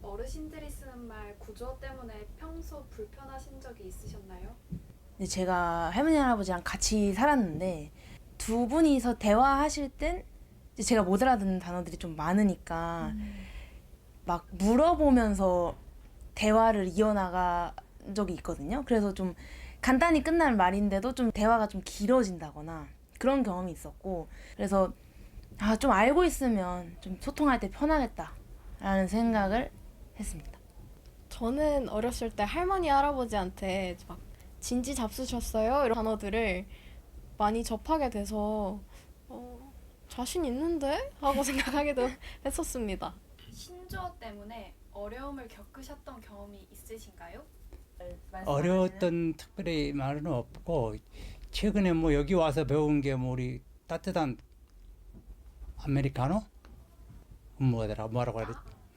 어르신들이 쓰는 말 구조 때문에 평소 불편하신 적이 있으셨나요? 근데 제가 할머니 할아버지랑 같이 살았는데 두 분이서 대화하실 땐 이제 제가 못 알아듣는 단어들이 좀 많으니까 막 물어보면서 대화를 이어나간 적이 있거든요. 그래서 좀 간단히 끝날 말인데도 좀 대화가 좀 길어진다거나 그런 경험이 있었고 그래서 아 좀 알고 있으면 좀 소통할 때 편하겠다라는 생각을 했습니다. 저는 어렸을 때 할머니 할아버지한테 막 진지 잡수셨어요 이런 단어들을 많이 접하게 돼서 어, 자신 있는데 하고 생각하기도 했었습니다. 신조어 때문에 어려움을 겪으셨던 경험이 있으신가요? 어려웠던 특별히 말은 없고 최근에 뭐 여기 와서 배운 게 뭐 우리 따뜻한 아메리카노 뭐더라 뭐라고 해야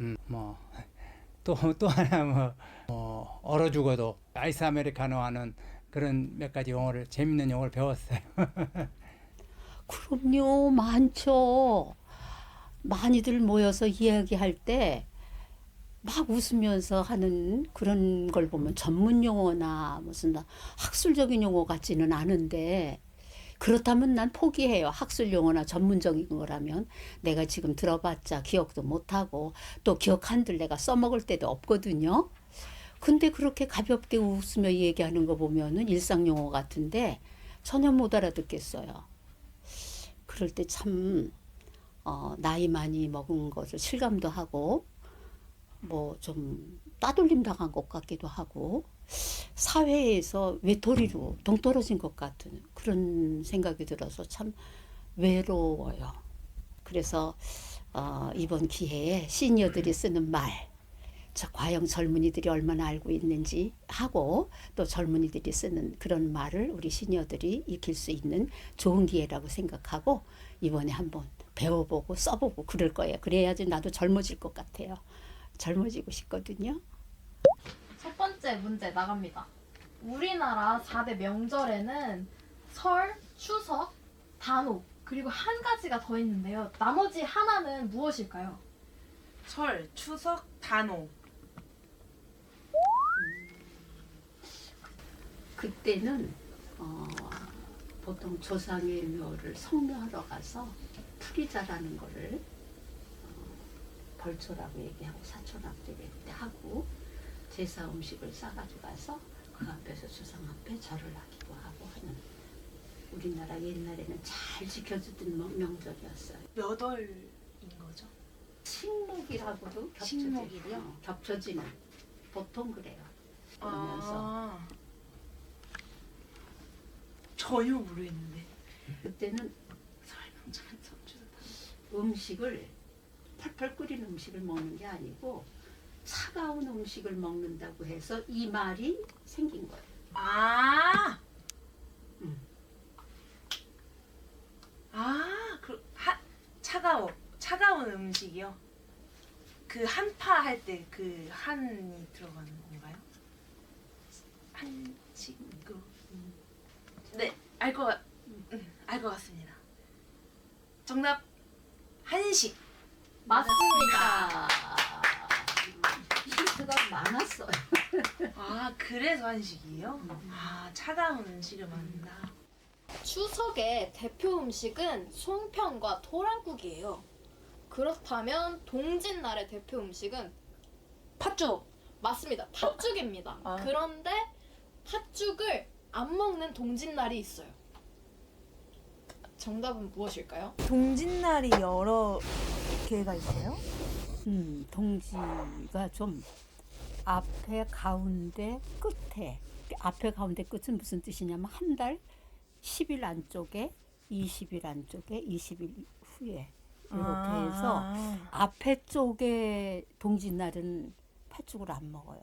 음, 뭐또 또 하나 뭐, 뭐 얼어 죽어도 아이스 아메리카노 하는 그런 몇 가지 용어를 재밌는 용어를 배웠어요. 그럼요, 많죠. 많이들 모여서 이야기할 때 막 웃으면서 하는 그런 걸 보면 전문 용어나 무슨 학술적인 용어 같지는 않은데 그렇다면 난 포기해요. 학술 용어나 전문적인 거라면 내가 지금 들어봤자 기억도 못하고 또 기억한들 내가 써먹을 때도 없거든요. 근데 그렇게 가볍게 웃으며 얘기하는 거 보면은 일상 용어 같은데 전혀 못 알아듣겠어요. 그럴 때 참 어, 나이 많이 먹은 것을 실감도 하고 뭐 좀 따돌림 당한 것 같기도 하고 사회에서 외톨이로 동떨어진 것 같은 그런 생각이 들어서 참 외로워요. 그래서 어, 이번 기회에 시니어들이 쓰는 말, 저 과연 젊은이들이 얼마나 알고 있는지 하고 또 젊은이들이 쓰는 그런 말을 우리 시니어들이 익힐 수 있는 좋은 기회라고 생각하고 이번에 한번 배워보고 써보고 그럴 거예요. 그래야지 나도 젊어질 것 같아요. 젊어지고 싶거든요. 첫 번째 문제 나갑니다. 우리나라 4대 명절에는 설, 추석, 단오 그리고 한 가지가 더 있는데요. 나머지 하나는 무엇일까요? 설, 추석, 단오. 그때는 어, 보통 조상의 묘를 성묘하러 가서 풀이 자라는 거를 어, 벌초라고 얘기하고 사촌앞에 때 하고 제사 음식을 싸가지고 가서 그 앞에서 조상 앞에 절을 하기도 하고 하는 우리나라 옛날에는 잘 지켜주던 명- 명절이었어요. 몇 월인 거죠? 식목이라고도 겹쳐지, 식목일이요? 어, 겹쳐지는 보통 그래요. 그러면서 아, 전혀 모르겠는데. 그때는 설주다. 음식을 펄펄 끓인 음식을 먹는 게 아니고 차가운 음식을 먹는다고 해서 이 말이 생긴 거예요. 아, 음. 아, 그 하, 차가워, 차가운 음식이요. 그 한파 할 때 그 한이 들어가는 건가요? 한식 그, 음. 네, 알것 같, 음, 알것 같습니다. 정답 한식. 맞습니다. 힌트가 많았어요. 아, 그래서 한식이에요? 아, 차가운 음식을 만든다. 추석의 대표 음식은 송편과 토랑국이에요. 그렇다면 동짓날의 대표 음식은 팥죽. 맞습니다. 팥죽입니다. 아. 그런데 팥죽을 안 먹는 동짓날이 있어요. 정답은 무엇일까요? 동짓날이 여러 개가 있어요? 음, 동지가 좀 앞에 가운데 끝에 앞에 가운데 끝은 무슨 뜻이냐면 한 달 10일 안쪽에 20일 안쪽에 20일 후에 이렇게 해서 아. 앞에 쪽에 동짓날은 팥죽을 안 먹어요.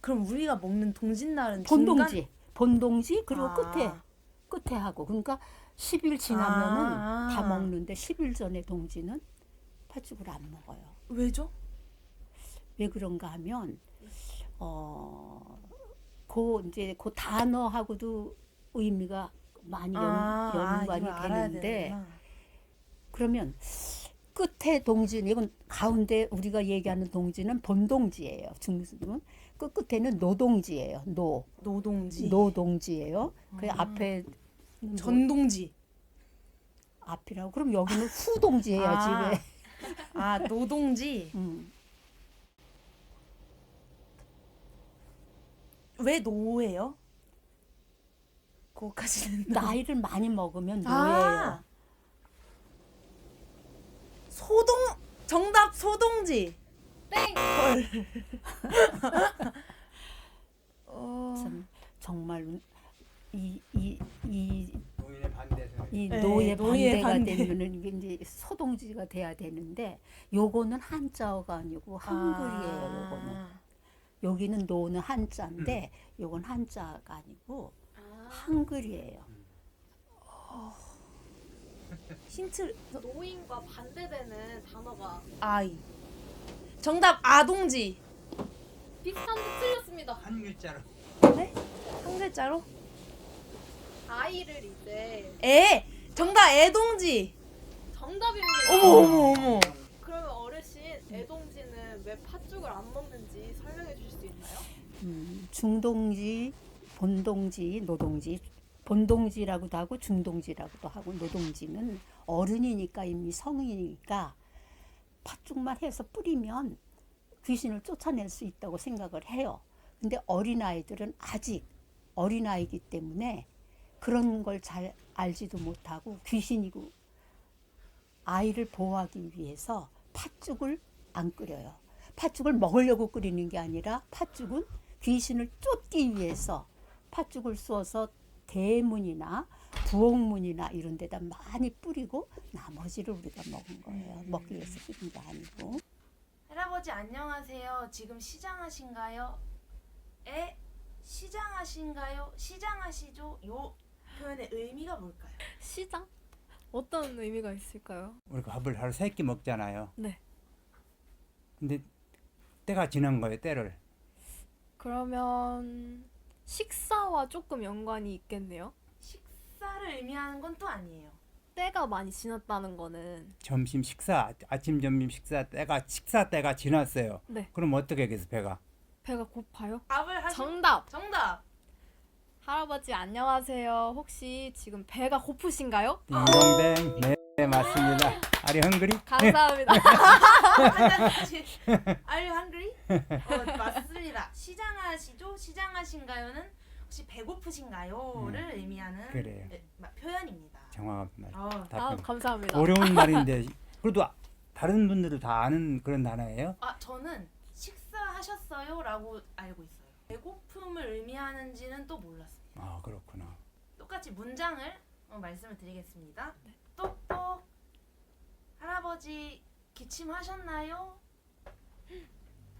그럼 우리가 먹는 동짓날은 본동지, 본동지 그리고 아. 끝에 끝에 하고 그러니까 10일 지나면은 아. 다 먹는데 10일 전에 동지는 팥죽을 안 먹어요. 왜죠? 왜 그런가 하면 어, 그 이제 그 단어하고도 의미가 많이 연, 아, 아, 연관이 알아야 되는데. 그러면 끝에 동지는 이건 가운데 우리가 얘기하는 동지는 본동지예요. 중은 끝 끝에는 노동지예요. 노 노동지. 노동지예요. 그 아. 앞에 전동지. 앞이라고 그럼 여기는 후동지 해야지 아. 왜? 아 노동지. 음. 왜 노예요? 그거까지는 나이를 많이 먹으면 노예예요. 아 소동 정답 소동지. 땡! 어, 참 정말 이 이 이 노인의 반대에서 이 네, 노예 노예 반대가 반대. 되면은 이게 이제 소동지가 돼야 되는데 요거는 한자어가 아니고 한글이에요. 요거는 여기는 노는 한자인데 요건 한자가 아니고 아, 한글이에요. 힌트 노인과 반대되는 단어가 아이. 정답 아동지. 비슷한데 틀렸습니다. 한 글자로 네? 한 글자로? 아이를 이제 애. 정답 애동지. 정답입니다. 어머 어머 어머. 그러면 어르신 애동지는 왜 팥죽을 안 먹는지 설명해 주실 수 있나요? 음, 중동지, 본동지, 노동지, 본동지라고도 하고 중동지라고도 하고 노동지는 어른이니까 이미 성인이니까 팥죽만 해서 뿌리면 귀신을 쫓아낼 수 있다고 생각을 해요. 근데 어린아이들은 아직 어린아이기 때문에 그런 걸 잘 알지도 못하고 귀신이고 아이를 보호하기 위해서 팥죽을 안 끓여요. 팥죽을 먹으려고 끓이는 게 아니라 팥죽은 귀신을 쫓기 위해서 팥죽을 쏘아서 대문이나 부엌문이나 이런 데다 많이 뿌리고 나머지를 우리가 먹은 거예요. 먹기 위해서 뿌린 게 아니고. 할아버지 안녕하세요. 지금 시장하신가요? 에 시장하신가요? 시장하시죠? 요 표현의 의미가 뭘까요? 시장? 어떤 의미가 있을까요? 우리가 밥을 하루 세 끼 먹잖아요. 네. 근데 때가 지난 거예요. 때를 그러면 식사와 조금 연관이 있겠네요. 식사를 의미하는 건 또 아니에요. 때가 많이 지났다는 거는 점심 식사 아침 점심 식사 때가 식사 때가 지났어요. 네. 그럼 어떻게 하겠어 배가? 배가 고파요? 답을 하시 정답! 정답. 할아버지 안녕하세요. 혹시 지금 배가 고프신가요? 딩동댕 네 맞습니다. 아리 헝그리? 감사합니다. Are you hungry? 어, 맞습니다. 시장하시죠? 시장하신가요는 혹시 배고프신가요?를 의미하는 음, 그래요. 에, 마- 표현입니다. 정확한 말. 어, 아, 답변. 감사합니다. 어려운 말인데 그래도 아- 다른 분들도 다 아는 그런 단어예요? 아 저는 식사하셨어요?라고 알고 있어요. 배고픔을 의미하는지는 또 몰랐습니다. 아 그렇구나. 똑같이 문장을 어, 말씀을 드리겠습니다. 똑똑 할아버지 기침하셨나요?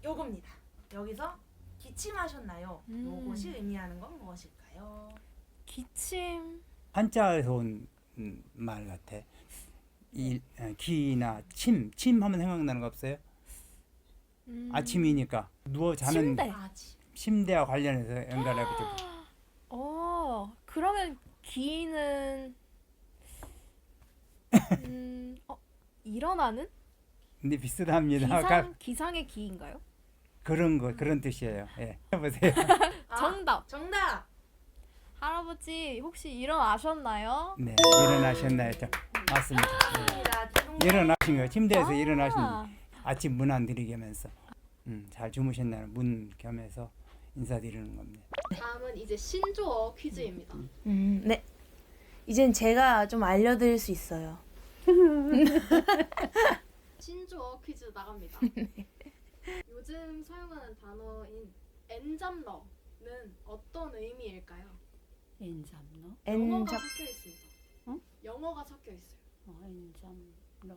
요겁니다. 여기서 기침하셨나요? 음. 요것이 의미하는 건 무엇일까요? 기침. 한자에서 온 말 같아. 이 어, 기나 침, 침 하면 생각나는 거 없어요? 음, 아침이니까 누워 자는 침대. 아, 지- 침대와 관련해서 연관해 보죠. 어, 그러면 기는 음, 어, 일어나는 근데 비슷합니다. 가- 기상 기상의 기인가요? 그런 거 그런 뜻이에요. 예. 해보세요. 아, 정답. 정답. 할아버지 혹시 일어나셨나요? 네, 일어나셨나요? 저, 맞습니다. 입니다. 예. 일어나신 거예요. 침대에서 아, 일어나신 아침 문안 드리면서 음, 잘 주무셨나요? 문 겸해서 인사드리는 겁니다. 다음은 이제 신조어 퀴즈입니다. 음, 네. 이젠 제가 좀 알려드릴 수 있어요. 신조어 퀴즈 나갑니다. 요즘 사용하는 단어인 엔잡러는 어떤 의미일까요? 엔잠너, 영어가 엔잡 섞여 있습니다. 응? 영어가 섞여 있어요. 어, 엔잠너.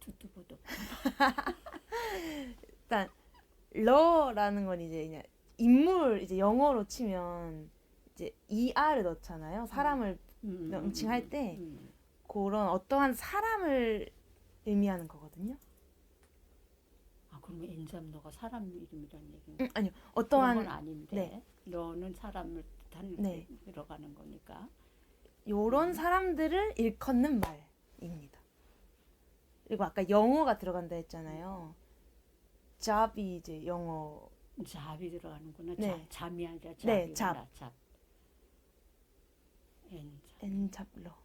두두부두. 일단 러라는 건 이제 그냥 인물 이제 영어로 치면 이제 er를 넣잖아요. 사람을 음, 명칭할 때 음. 그런 어떠한 사람을 의미하는 거거든요. 아 그러면 엔잠 너가 사람 이름이란 얘기인가? 음, 아니요. 그런 건 어떠한 아닌데 네. 너는 사람을 단 네. 들어가는 거니까. 요런 사람들을 일컫는 말입니다. 그리고 아까 영어가 들어간다 했잖아요. job이 이제 영어 잡이 들어가는구나. 네. 잡, 잠이 아니라 네, 잡이구나. 잡. N 잡, 엔잡러. 잡.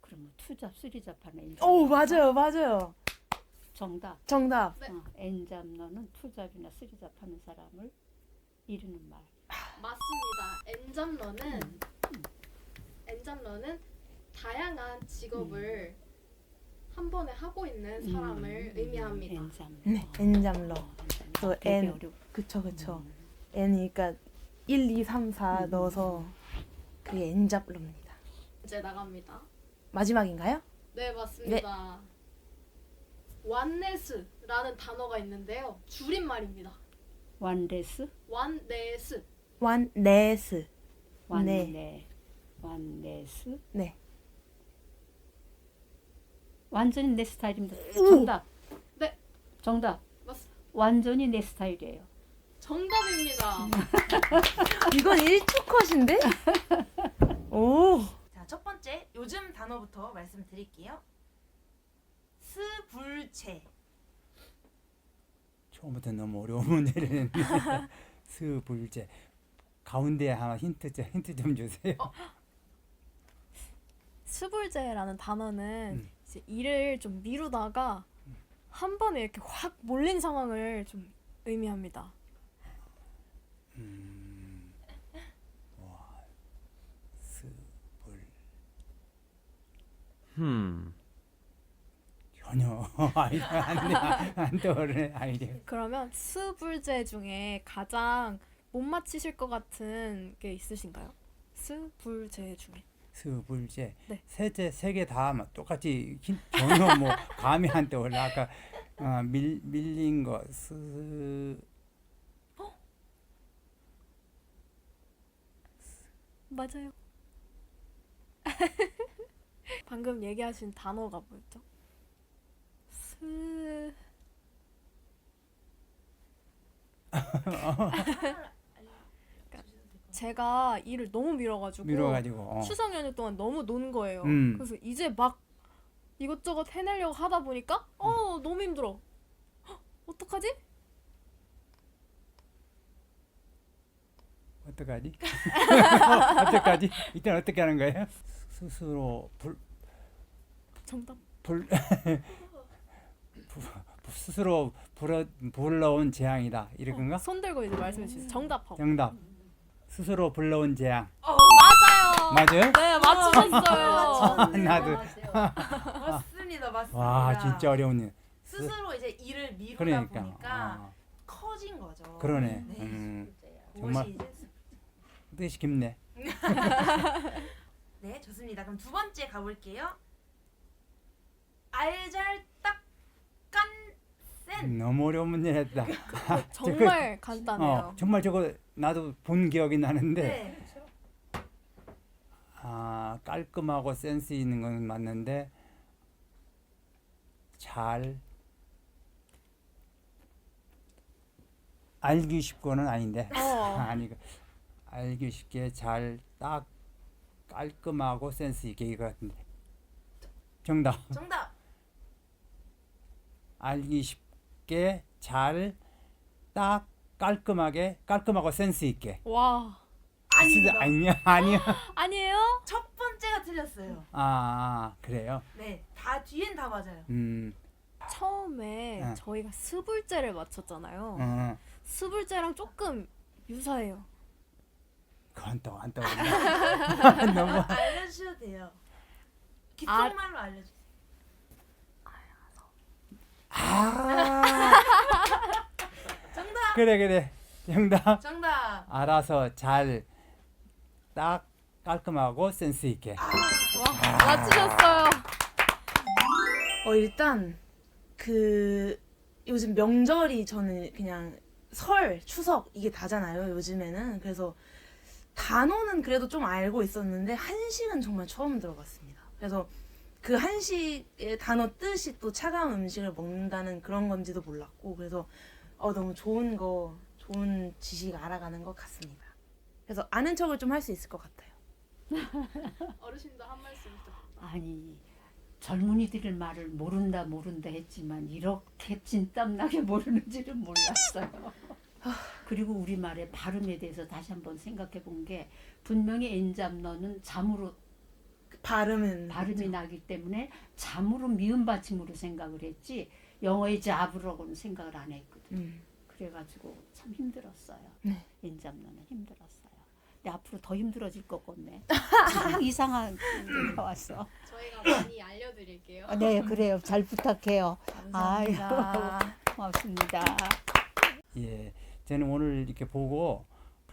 그럼 뭐 투잡, 쓰리잡 하나 잡. 오 맞아요 맞아요. 정답. 정답. 네. 어, N 잡너는 투잡이나 쓰리잡 하는 사람을 이르는 말. 맞습니다. 엔잡러는 엔잡러는 다양한 직업을 한 번에 하고 있는 사람을 의미합니다. N 잡너. 네 엔잡러. 어. 또 되게 N. 어렵. 그쵸 그쵸. 음. N이니까 1, 2, 3, 4 음. 넣어서 그게 엔잡러입니다. 이제 나갑니다. 마지막인가요? 네 맞습니다. 완네스라는 단어가 있는데요. 줄임말입니다. 완레스, 완네스. 완네스. 완네, 완네스. 네. 완전히 내 스타일입니다. 정답. 네. 정답. 맞 완전히 내 스타일이에요. 정답입니다. 이건 1초 컷인데? 오. 자, 첫 번째 요즘 단어부터 말씀드릴게요. 스불체. 처음부터 너무 어려운 문제를 했는데 스불제 가운데 하나 힌트 좀 힌트 좀 주세요. 스불제라는 단어는 음. 이제 일을 좀 미루다가 한 번에 이렇게 확 몰린 상황을 좀 의미합니다. 음, 와, 스불 Hmm. 전혀 아이디어 안돼 안 떠오르네 아이디어. 그러면 스불제 중에 가장 못 맞히실 것 같은 게 있으신가요? 스불제 중에. 스불제 네. 세제 세 개 다 똑같이 힌- 전혀 뭐 감이 안 떠올라 아까 어, 밀 밀린 거 스 맞아요. 방금 얘기하신 단어가 뭐였죠? 스 제가 일을 너무 미뤄가지고 밀어가지고 어. 추석 연휴 동안 너무 논 거예요. 음. 그래서 이제 막 이것저것 해내려고 하다 보니까 어 너무 힘들어. 헉, 어떡하지? 어떡하지? 어떡하지? 이때는 어떻게 하는 거예요? 스스로 불 정답. 불 부- 스스로 불어 불러온 재앙이다 이런가? 손 들고 이제 말씀해 주세요. 정답하고. 정답. 스스로 불러온 재앙. 맞아요. 맞아요? 네 맞추셨어요. 아, 나도. 맞습니다. 맞습니다. 와 진짜 어려운. 스스로 이제 일을 미루다 그러니까. 보니까 어, 커진 거죠. 그러네. 네. 음, 그것이 정말. 뜻이 깊네. 네, 좋습니다. 그럼 두 번째 가볼게요. 알잘딱깐 너무 어려운 문제 했다. 정말 간단해요. 어, 정말 저거 나도 본 기억이 나는데 네. 아 깔끔하고 센스 있는 건 맞는데 잘 알기 쉽고는 아닌데 어. 아니 그 알기 쉽게 잘 딱 깔끔하고 센스 있게 이거 같은데 정답 정답. 알기 쉽게 잘 딱 깔끔하게 깔끔하고 센스 있게 와 아닙니다. 아니야 아니야 아니에요? 첫 번째가 틀렸어요. 아, 아 그래요 네, 다 뒤엔 다 맞아요. 음 처음에 네. 저희가 스불제를 맞췄잖아요. 어. 스불제랑 조금 유사해요. 그건 또 안 떠오른다. 너무 알려주셔도 돼요. 아. 귓속말로 알려주세요. 아 정답. 그래 그래 정답 정답. 알아서 잘 딱 깔끔하고 센스 있게 와 맞추셨어요. 어 일단 그 요즘 명절이 저는 그냥 설, 추석 이게 다잖아요. 요즘에는 그래서 단어는 그래도 좀 알고 있었는데 한식은 정말 처음 들어봤습니다. 그래서 그 한식의 단어 뜻이 또 차가운 음식을 먹는다는 그런 건지도 몰랐고 그래서 어 너무 좋은 거 좋은 지식 알아가는 것 같습니다. 그래서 아는 척을 좀 할 수 있을 것 같아요. 어르신도 한 말씀 부탁드립니다. 아니 젊은이들의 말을 모른다 모른다 했지만 이렇게 진땀나게 모르는지는 몰랐어요. 그리고 우리 말의 발음에 대해서 다시 한번 생각해 본 게 분명히 엔잡너는 잠으로 발음은 발음이 나기 때문에 잠으로 미음 받침으로 생각을 했지 영어의 잡으로는 생각을 안 했거든. 음. 그래가지고 참 힘들었어요. 네. 엔잡너는 힘들었어요. 근데 앞으로 더 힘들어질 것 같네. 참 이상한 게 왔어. 저희가 많이 알려드릴게요. 아, 네, 그래요. 잘 부탁해요. 감사합니다. 고맙습니다. 예, 저는 오늘 이렇게 보고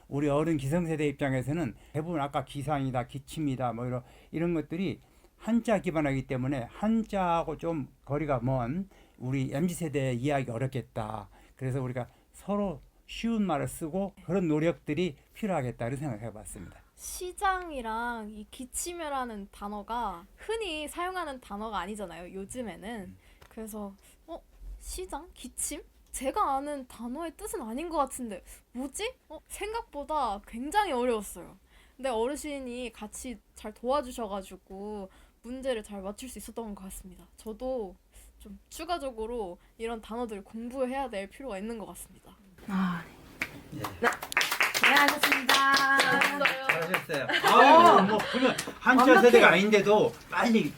우리 어른 기성세대 입장에서는 대부분 아까 기상이다, 기침이다, 뭐 이런 이런 것들이 한자 기반이기 때문에 한자하고 좀 거리가 먼 우리 mz 세대 이해하기 어렵겠다. 그래서 우리가 서로 쉬운 말을 쓰고 그런 노력들이 필요하겠다 이런 생각해 봤습니다. 시장이랑 이 기침이라는 단어가 흔히 사용하는 단어가 아니잖아요. 요즘에는. 그래서 어 시장 기침? 제가 아는 단어의 뜻은 아닌 것 같은데 뭐지? 어 생각보다 굉장히 어려웠어요. 근데 어르신이 같이 잘 도와주셔가지고 문제를 잘 맞출 수 있었던 것 같습니다. 저도 좀 추가적으로 이런 단어들을 공부해야 될 필요가 있는 것 같습니다. 아, 예. 네. 고생하셨습니다. 잘하셨어요. 아유, 뭐 그러면 한자 세대가 아닌데도 빨리